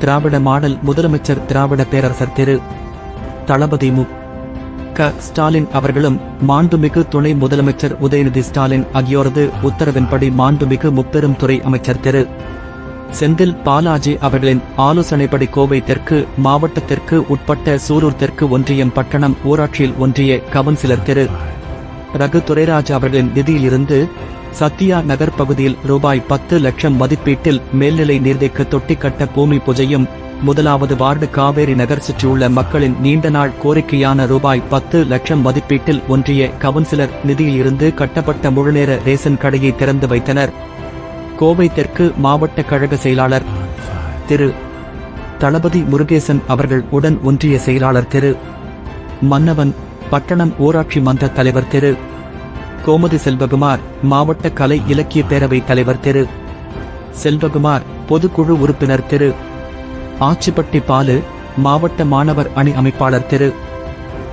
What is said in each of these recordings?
திராவிட model முதலமைச்சர் திராவிட பேரரசர் திரு. தளபதி மு. க. ஸ்டாலின் அவர்களும் மாண்புமிகு துணை முதலமைச்சர் உதயநிதி ஸ்டாலின் ஆகியோரது உத்தரவின்படி மாண்புமிகு முப்பெரும் துறை அமைச்சர் திரு. செந்தில் பாலாஜி அவர்களின் ஆலோசனைப்படி கோவை தெற்கு மாவட்டத்திற்கு உட்பட்ட சூரூர் தெற்கு ஒன்றியம் பட்டணம் ஊராட்சியில் ஒன்றிய கவுன்சிலர் திரு. ரகு துரைராஜ் அவர்களின் நிதியிலிருந்து சத்யா நகர் பகுதியில் ரூபாய் பத்து லட்சம் மதிப்பீட்டில் மேல்நிலை நீர்தேக்க தொட்டி கட்ட பூமி பூஜையும் முதலாவது வார்டு காவேரி நகர் சுற்றியுள்ள மக்களின் நீண்ட நாள் கோரிக்கையான ரூபாய் பத்து லட்சம் மதிப்பீட்டில் ஒன்றிய கவுன்சிலர் நிதியில் இருந்து கட்டப்பட்ட முழுநேர ரேசன் கடையை திறந்து வைத்தனர். கோவை தெற்கு மாவட்ட கழக செயலாளர் திரு. தளபதி முருகேசன் அவர்கள் உடன் ஒன்றிய செயலாளர் திரு. மன்னவன் பட்டணம் ஊராட்சி மன்ற தலைவர் திரு. கோமதி செல்வகுமார் மாவட்ட கலை இலக்கிய பேரவை தலைவர் திரு. செல்வகுமார் பொதுக்குழு உறுப்பினர் திரு. ஆச்சிப்பட்டி பாலு மாவட்ட மாணவர் அணி அமைப்பாளர் திரு.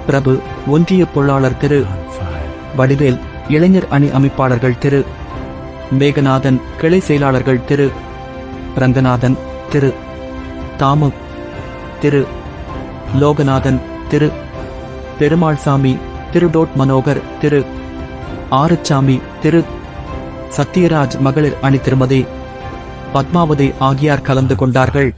பிரபு ஒன்றிய பொருளாளர் திரு. வடிவேல் இளைஞர் அணி அமைப்பாளர்கள் திரு. மேகநாதன் கிளை செயலாளர்கள் திரு. ரங்கநாதன் திரு. தாமு திரு. லோகநாதன் திரு. பெருமாள்சாமி திரு. டோட் மனோகர் திரு. ஆறுச்சாமி திரு சத்யராஜ் மகளிர் அணி திருமதி பத்மாவதி ஆகியார் கலந்து கொண்டார்கள்.